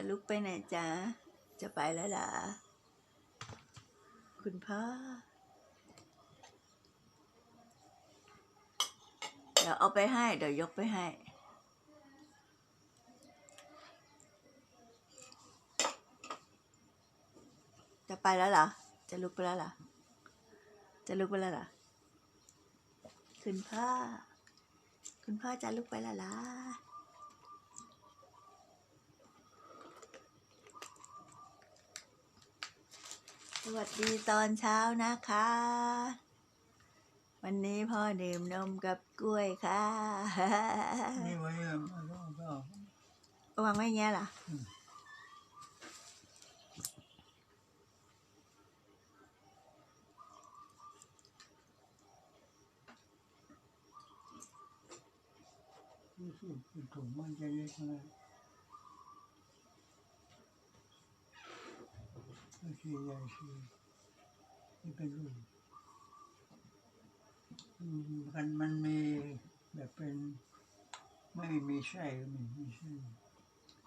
ะลุกไปไหนจ๊ะ จะไปแล้วหรอ คุณพ่อ เดี๋ยวเอาไปให้ เดี๋ยวยกไปให้ จะไปแล้วเหรอ จะลุกไปแล้วเหรอ จะลุกไปแล้วเหรอ คุณพ่อ คุณพ่อจะลุกไปแล้วล่ะ วัสดีตอนเช้านะคะ วันนี้พ่อดื่มนมกับกล้วยค่ะนี่ไว้อะมันก็วางไว้อย่างเงี้ยเหรอรู้สึกเป็นถุงมันจะเล็กนะไม่ใช่ใหญ่สินี่เป็นรุ่นอืมกันมันมีแบบเป็นไม่มีไส้ก็มีมีไส้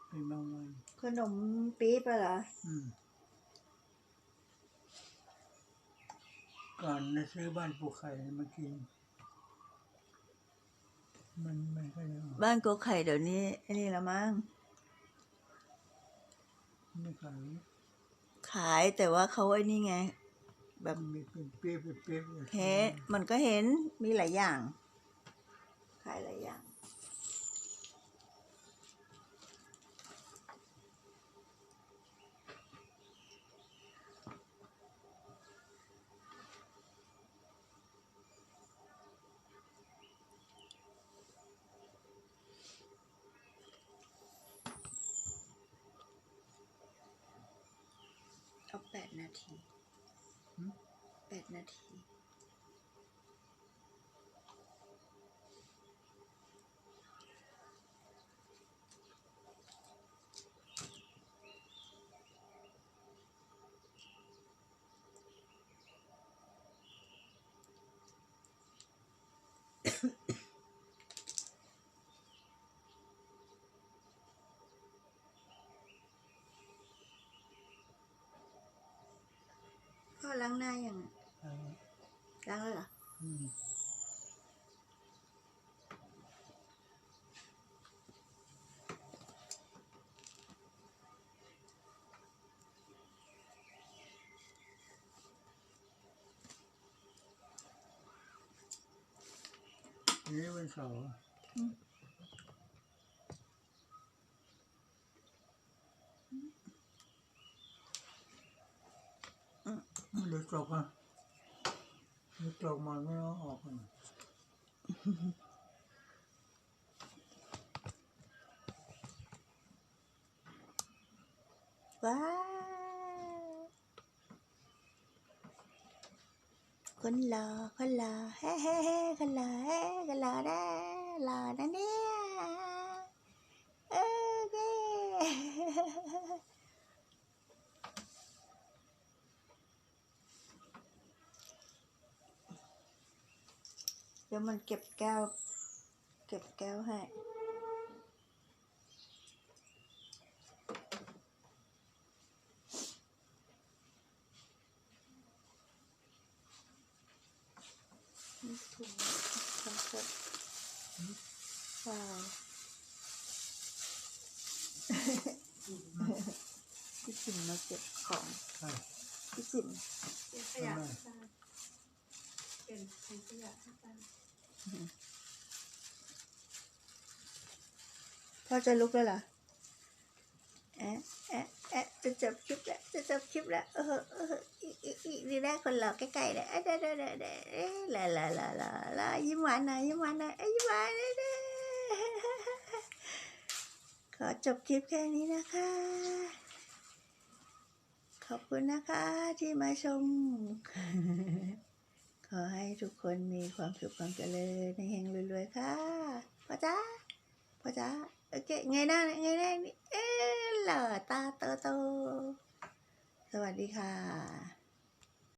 เป็นบางวันขนมปี๊บอะเหรออืมก่อนจะซื้อบ้านปูไข่มากิน มันไม่ค่อยด้อบ้านโกไข่เดี๋ยวนี้ไอ้นี่ละมั้งไม่ขาย ขายแต่ว่าเขาไอ้นี่ไง แบบมันมีเป็นเปรี้ยวๆเปรี้ยวๆเห็นมันก็เห็นมีหลายอย่าง ขายหลายอย่าง เอาแปดนาทีแปดนาที พ่อล้างหน้ายังอะอ่าล้างแล้วเหรอนนี้วันเสาร์ อืมมันเลยตกอะมันตกมันไม่เอาออกอะว้าคนหล่อคนหล่อเฮ้เฮ้เฮ้คนหล่อเฮ้คนหล่อนะหล่อนะเนี่ยเออเย้เดี๋ยวมันเก็บแก้ว เก็บแก้วให้นี่ถุงคอนเซ็ปต์ว้าวพี่สินมาเก็บของใช่พี่สินเป็นขยะที่บ้านเป็นทิ้งขยะที่บ้าน พ่อจะลุกแล้วเหรอแอะแอะแอะจะจบคลิปแล้วจะจบคลิปแล้วเออเอออีอีอีนี่ได้คนหล่อใกล้ๆเลยเอ๊ะเด้เด้เด้เด้เอ๊ะลาลาลาลาลายิ้มหวานหน่อยยิ้มหวานหน่อยเอ้ยยิ้มหวานเลยเด้ขอจบคลิปแค่นี้นะคะ ขอบคุณนะคะที่มาชม อให้ทุกคนมีความสุขความเจริญในแห่งรวยๆค่ะพ่อจ้าพ่อจ้าโอเคไงหน้าไงหน้านี่เออหล่อตาโตโตๆสวัสดีค่ะ